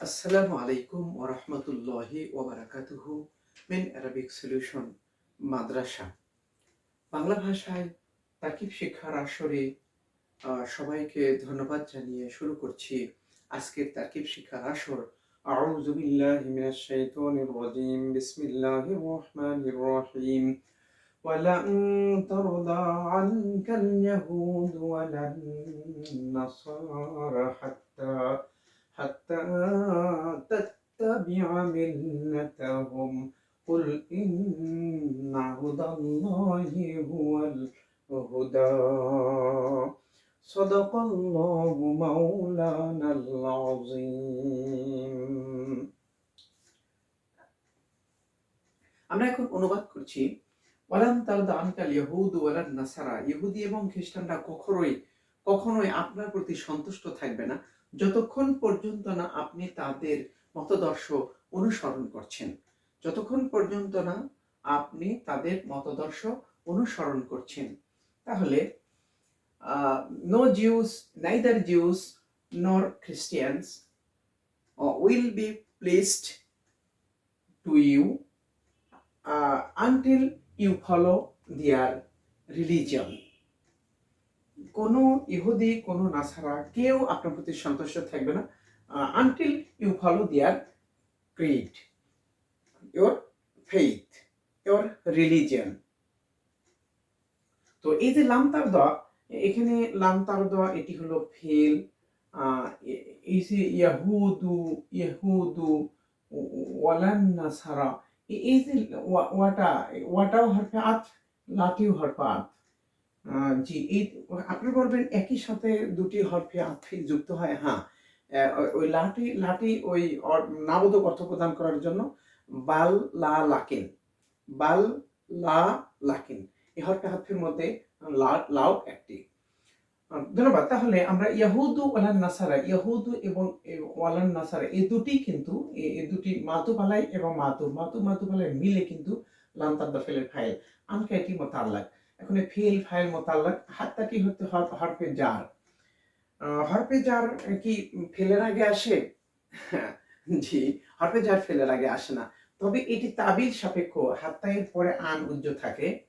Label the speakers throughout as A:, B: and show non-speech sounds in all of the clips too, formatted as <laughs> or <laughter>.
A: আসসালামু আলাইকুম ওয়া রাহমাতুল্লাহি ওয়া বারাকাতুহু মিন আরাবিক সলিউশন মাদ্রাসা বাংলা ভাষায় তাকিব শিক্ষার আসরে আহ, সবাইকে ধন্যবাদ জানিয়ে শুরু করছি আজকের তাকিব শিক্ষার আসর أعوذ بالله من الشيطان الرجيم بسم الله الرحمن الرحيم ولن ترضى عنك اليهود ولا النصارى حتى حتى تتبع ملتهم قل إن هدى الله هو الهدى صدق الله مولانا العظيم আমরা এখন অনুবাদ করছি ওয়ালান তারদা আনকাল ইহুদ ওয়ালান নাসারা ইহুদি এবং খ্রিস্টানরা কখনোই কখনোই আপনার প্রতি সন্তুষ্ট থাকবে না যতক্ষণ পর্যন্ত না আপনি তাদের মতদর্শ অনুসরণ করছেন, যতক্ষণ পর্যন্ত না আপনি তাদের মতদর্শ অনুসরণ করছেন, তাহলে no Jews neither Jews nor Christians will be pleased to you until you follow their religion কোনো ইহুদি, কোনো নাসারা কেউ আপনার প্রতি সন্তুষ্ট থাকবে না until you follow their creed your faith your religion তো এই যে লামতার দেওয়া এখানে লামতার দেওয়া এটি হলো ফেল এই যে ইয়াহুদু ইয়াহুদু, ওয়ালান নাসারা এই যে ওয়া- ওয়াটা, ওয়াটাও হরফে আত লাটিও হরফে আত। জি, এই আপনি বলবেন একই সাথে দুটি হরফে আতফি যুক্ত হয় হ্যাঁ। ওই- লাটি লাটি ওই নাবোধক অর্থ প্রদান করার জন্য বাল, লা, লাকিন। বাল, লা, লাকিন। এই হরফে হাতফের মধ্যে লাও একটি। ধন্যবাদ। তাহলে আমরা ইয়াহুদু ওয়ালান নাসারা, ইয়াহুদু এবং ওয়ালান নাসারা, এই দুটি কিন্তু এই দুটি মাতুপালাই এবং মাতু মাতু মাতুপালাই মিলে কিন্তু লান্তাদ্দা ফেলের ফাইল। আনকা এটি মোতাল্লাক। এখন ফেল ফাইল মোতাল্লাক হাত্তাটি হতে হর- হরফে জার? হরফে জার কি ফেলের আগে আসে? <laughs> জি, হরফে জার ফেলের আগে আসে না। তবে এটি তাবিল সাপেক্ষ হাত্তায়ের পরে আন উজ্জ থাকে।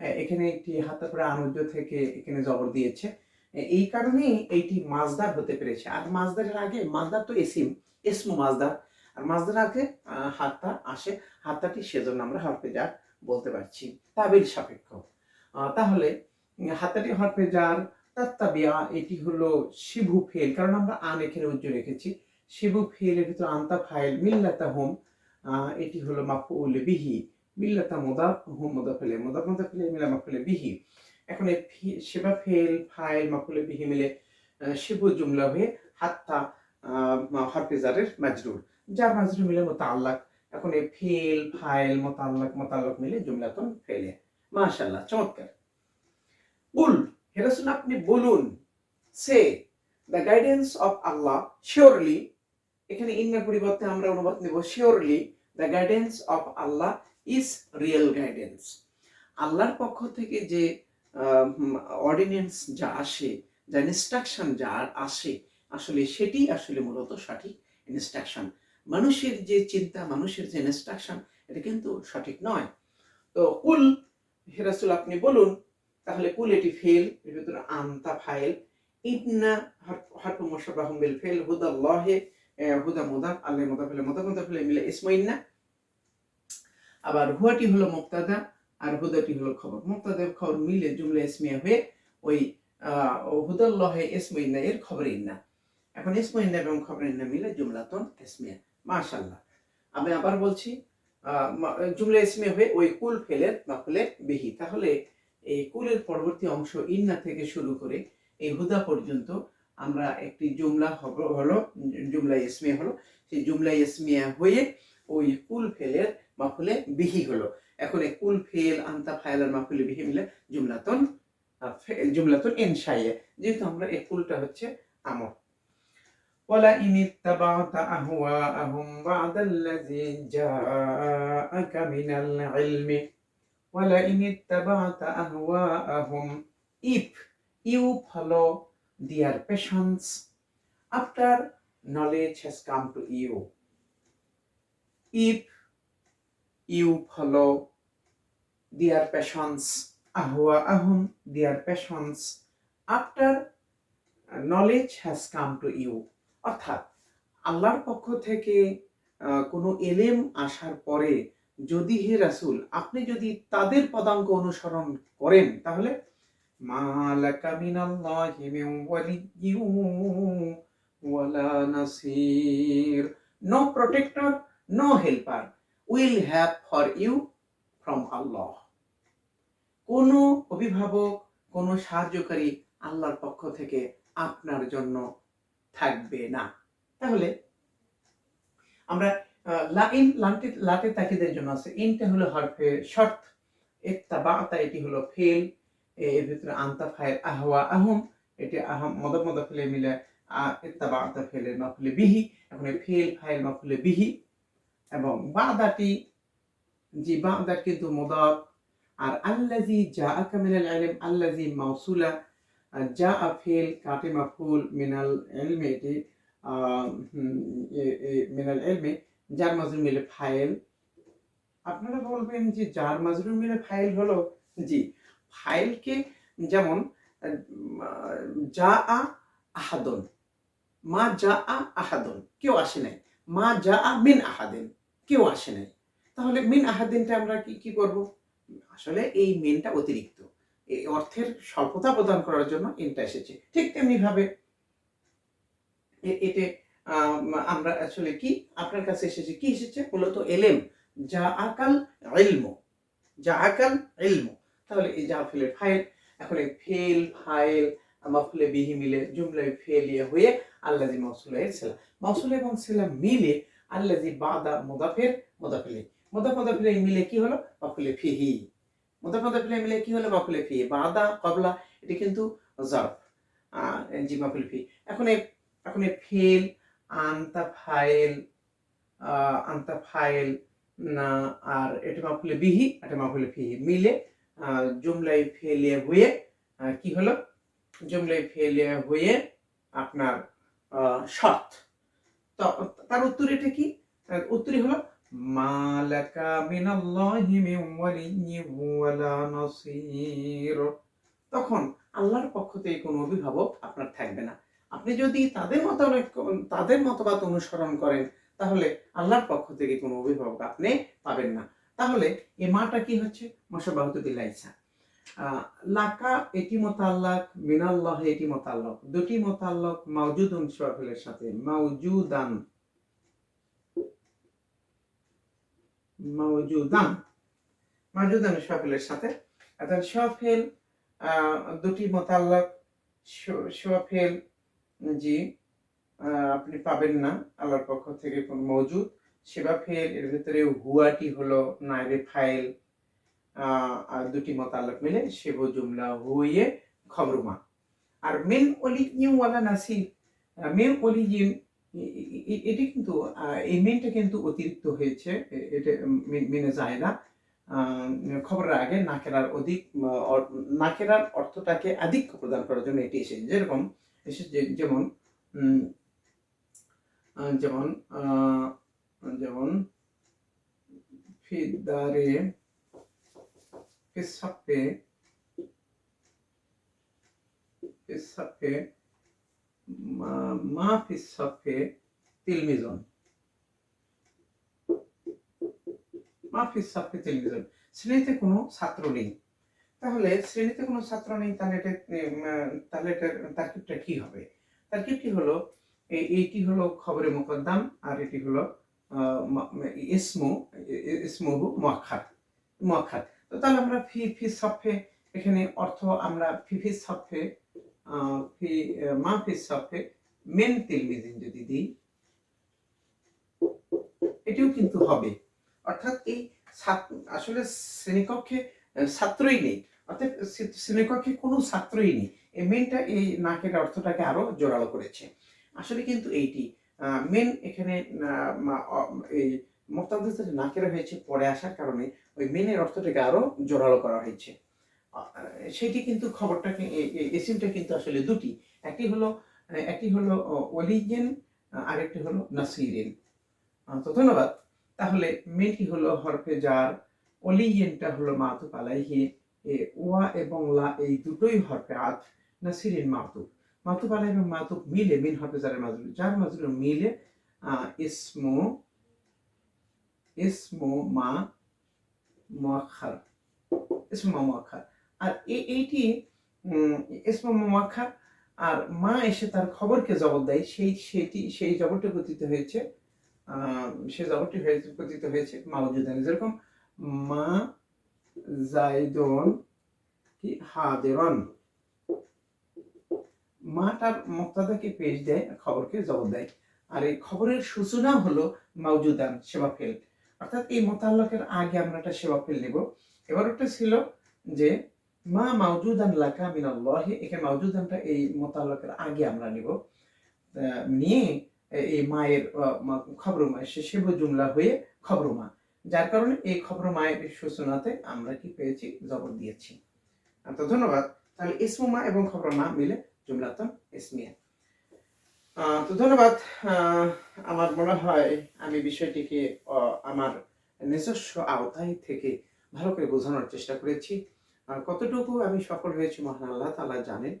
A: এখানে একটি হাত্তার পরে আন উজ্জ থেকে এখানে জবর দিয়েছে। এই কারণেই এইটি মাজদার হতে পেরেছে। আর মাজদারের আগে, মাজদার তো এসিম, এসমু মাজদার। আর মাজদার আগে হাত্তা আসে। হাত্তাটি সেজন্য আমরা হরফে জার বলতে পারছি। তাবিল সাপেক্ষ। তাহলে উম, হাত্তাটি হরফে জার তাত্তাবিয়া এটি হলো শিবু ফেল। কারণ আমরা আন এখানে উজ্জ রেখেছি। শিবু ফেলের ভিতর আন্তা ফাইল মিল্লাতা হোম এটি হলো মাফুল বিহি। মিল্লাতা মোদাফ হোম মোদা ফেলে মোদাফেলে মোদাফ মোদাফেলে মিলা মাফুলে বিহি। এখন এই সেবা ফেল ফাইল মাফুলে বিহি মিলে শিবু জুমলা হয়ে হাত্তা হরফেজারের মাজরুর। যার মাজরুর মিলে মোতাল্লাক এখন এই ফেল ফাইল মোতাল্লাক মোতাল্লাক মিলে জুমলাতন ফেলে। মাশাআল্লাহ, চমৎকার। উল হেরাসুন আপনি বলুন, say the guidance of Allah surely এখানে ইন্নার পরিবর্তে আমরা অনুবাদ নেব surely the guidance of Allah is real guidance আল্লাহর পক্ষ থেকে যে অর্ডিনেন্স যা আসে, যা ইনস্ট্রাকশন যা আসে, আসলে সেটি আসলে মূলত সঠিক ইনস্ট্রাকশন মানুষের যে চিন্তা, মানুষের যে ইনস্ট্রাকশন এটা কিন্তু সঠিক নয়। তো কুল হেরাসুল, আপনি বলুন, তাহলে কুল এটি ফেল, এর ভিতরে আন্তা ফাইল, ইবনা হারফ মুশাবাহুম বিল ফেল, হুদাল্লাহে হুদা মুদাফ, আল্লাহ মুদাফ ফেলে মুদাফ মুদাফ ফেলে মিলে ইসমইন্না আবার হুয়াটি হলো মুক্তাদা আর হুদাটি হলো খবর। মুক্তাদা খবর মিলে জুমলা ইসমিয়া হয়ে ওই হুদাল্লাহে ইসমইন্না এর খবর ইন্না। এখন ইসমইন্না এবং খবর ইন্না মিলে জুমলাতন ইসমিয়া। মাশাআল্লাহ। আমি আবার বলছি জুমলা ইসমিয়া হয়ে ওই কুল ফেলের মাফুলে বিহি। তাহলে এই কুলের পরবর্তী অংশ ইন্না থেকে শুরু করে এই হুদা পর্যন্ত আমরা একটি জুমলা হলো, জুমলা ইসমিয়া হলো, সেই জুমলা ইসমিয়া হয়ে ওই কুল ফেলের মাফুলে বিহি হলো। এখন এই কুল ফেল, আন্তা, ফাইলার মাফুলে বিহি মিলে জুমলাতন জুমলাতন ইনশাইয়া। যেহেতু আমরা এই কুলটা হচ্ছে আমর ولئن اتبعت أهواءهم بعد الذي جاءك من العلم ولئن اتبعت أهواءهم if you follow their passions after knowledge has come to you. If you follow their passions, ahum, their passions, after knowledge has come to you. অর্থাৎ আল্লাহর পক্ষ থেকে কোনো এলেম আসার পরে যদি হে রাসূল, আপনি যদি তাদের পদাঙ্ক অনুসরণ করেন, তাহলে মালাকা no protector no helper will have for you from Allah কোনো অভিভাবক, কোনো সাহায্যকারী আল্লাহর পক্ষ থেকে আপনার জন্য থাকবে না। তাহলে আমরা আহ, লা ইন লান্টি লাটে তাকিদের জন্য আছে। ইনটা হলো হরফে শর্ত ইত্তাবাতা এটি হলো ফেল এর ভিতরে আন্তা ফাইল আহওয়া আহম এটি আহম মদব মদব ফেলে মিলে আ- ইত্তাবাতা ফেলের মাফুলে বিহি এখন ফেল ফাইল মাফুলে বিহি এবং বাদাটি জি বাদা কিন্তু মদব আর আল্লাজি যা মিনাল ইলম আল্লাজি মাউসুলা যা ফেল কাটে মাফুল মিনাল ইলমে এটি মিনাল ইলমে যার মাজরুর মিলে ফাইল। আপনারা বলবেন যে যার মাজরুর মিলে ফাইল হলো, জি, ফাইলকে যেমন যা আ আহাদন, মা যা আ আহাদন, কেউ আসে নাই। মা যা আ মিন আহাদিন, কেউ আসে নাই। তাহলে মিন আহাদিনটা আমরা কি কি করব? আসলে এই মিনটা অতিরিক্ত। এই অর্থের স্বল্পতা প্রদান করার জন্য ইনটা এসেছে। ঠিক তেমনি ভাবে এ- এতে আমরা আসলে কি, আপনার কাছে এসেছে, কি এসেছে? মূলত এলেম যা আকাল ইলম যা আকাল ইলম। তাহলে এই যা ফেলে ফাইল, এখন এই ফেল, ফাইল, মাফুলে বিহি মিলে, জুমলায় ফেলিয়ে হয়ে আল্লাজি মৌসুলে ছিলা মৌসুল এবং ছিলাম মিলে আল্লাজি বাদা মোদাফের, মোদাফিলে। মোদাফ মোদাফিলে মিলে কি হলো? মাফুলে ফিহি। মোদাফ মোদাফিলে মিলে কি হলো? মাফুলে ফিহি বাদা কবলা এটি কিন্তু আহ, জি মাফুলে ফি। এখন এখন ফেল আন্তা ফাইল আন্তা ফাইল আর এটা মাফুলে বিহি এটা মাফুলে ফিহি মিলে জুমলাই ফেলিয়ে হয়ে কি হলো? জুমলাই ফেলিয়ে হয়ে আপনার শর্ত। তার উত্তর এটা কি? উত্তরই হলো মালাকা মিনাল্লাহি মিন ওয়ালিয়্যিন ওয়ালা নাসীর। তখন আল্লাহর পক্ষ থেকে কোনো অভিভাবক আপনার থাকবে না। আপনি যদি তাদের মতামত তাদের মতবাদ অনুসরণ করেন, তাহলে আল্লাহর পক্ষ থেকে কোনো অভিভাবক আপনি পাবেন না। তাহলে এই মাটা কি হচ্ছে? মশাবাহতুদ্দিল্লা ইসা লাকা এটি মোতাল্লাক, মিনাল্লাহ এটি মোতাল্লক। দুটি মোতাল্লক মাউজুদুন সোয়াফিলের সাথে মাউজুদান মাউজুদান মাউজুদান সোয়াফিলের সাথে। অর্থাৎ সোয়াফিল আহ, দুটি মোতাল্লক সোয়াফিল জি আপনি পাবেন না। আল্লাহর পক্ষ থেকে কোন মজুদ। সেবা ফেল এর ভিতরে হুয়াটি হলো নাইবে ফাইল। আর দুটি মতালক মিলে সেব জুমলা হুয়ে খবরুমা আর মেন অলি ইউ ওয়ালা আহ, মেন অলি এটি কিন্তু এই মেনটা কিন্তু অতিরিক্ত হয়েছে। এটা মেনে যায় না। খবরের আগে নাকেরার অধিক নাকেরার অর্থটাকে আধিক্য প্রদান করার জন্য এটি এসেছে। যেরকম, এসেছে যেমন যেমন যেমন, ফিদারে ফিসাফে ফিসাফে মা- মা ফিসাফে তিলমিজন। মা ফিসাফে তিলমিজন। শ্রেণীতে কোনো ছাত্র নেই। তাহলে শ্রেণীতে কোনো ছাত্র নেই, তাহলে এটা তাহলে এটা, তারকিবটা কি হবে? তারকিবটি হলো এই- এইটি হলো খবরে মোকদ্দাম, আর এটি হলো ইসমু ইসমুহু মুআক্ষার মুআক্ষার তো তাহলে আমরা ফি ফি সফে এখানে অর্থ আমরা ফি ফি সফে আহ, মা ফি সফে মেন তিলমিজিন যদি দিই এটিও কিন্তু হবে। অর্থাৎ এই আসলে শ্রেণীকক্ষে ছাত্রই নেই। অর্থাৎ শ্রেণীকক্ষে কোনো ছাত্রই নেই। এই মেনটা এই নাকের অর্থটাকে আরও জোরালো করেছে। আসলে কিন্তু এইটি মেন এখানে এই মোক্তাদের নাকের হয়েছে পরে আসার কারণে ওই মেনের অর্থটাকে আরও জোরালো করা হয়েছে। সেটি কিন্তু খবরটাকে এসিমটা কিন্তু আসলে দুটি। একটি হলো একটি হলো অলিজেন আহ, আরেকটি হলো নাসিরিন। তো ধন্যবাদ। তাহলে মেয়েটি হলো হরফে যার অলিয়েনটা হলো মাতুপ আলাইহি। ওয়া এবং লা এই দুটোই হরফে আত নাসিরিন মাতু মাতুপ আলাই এবং মাতুপ মিলে মিন হরফে যারের মাজরুর যার মাজরুর মিলে ইসমু ইসমু মা মুআখার ইসমু মা মুআখার আর এই এইটি উম, ইসমু আর মা এসে তার খবরকে জবাব দেয়। সেই সেটি সেই জবরটি গঠিত হয়েছে সে জবরটি হয়েছে গঠিত হয়েছে মাউজুদান যেরকম মা জাইদুন কি? হাদিরন। মা তার মুক্তাদাকে পেশ দেয় খবরকে জবাব দেয়। আর এই খবরের সূচনা হলো মাউজুদান সেবা ফেল অর্থাৎ এই মোতাল্লকের আগে আমরা একটা সেবা ফেল নিব। এবার একটা ছিল যে মা মাউজুদান লাকা মিনাল্লাহি এখানে মাউজুদানটা এই মোতাল্লকের আগে আমরা নিব। নিয়ে এই মায়ের খবর মা সেব জুমলা হয়ে খবর মা। যার কারণে এই খবর মায়ের সূচনাতে আমরা কি পেয়েছি? জবর দিয়েছি। তো ধন্যবাদ। তাহলে ইসমু মা এবং খবর মা মিলে জুমলাতন ইসমিয়া। তো ধন্যবাদ। আমার মনে হয় আমি বিষয়টিকে আমার নিজস্ব আওতায় থেকে ভালো করে বোঝানোর চেষ্টা করেছি। কতটুকু আমি সফল হয়েছি মহান আল্লাহ তালা জানেন।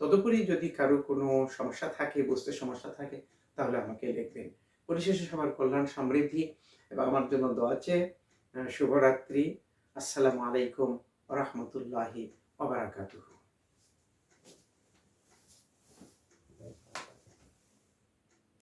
A: তদুপরি যদি কারও কোনো সমস্যা থাকে, বুঝতে সমস্যা থাকে, তাহলে আমাকে লিখবেন। পরিশেষে সবার কল্যাণ সমৃদ্ধি এবং আমার জন্য দোয়া চেয়ে শুভরাত্রি। আসসালামু আলাইকুম রহমতুল্লাহি ওবারাকাতুহু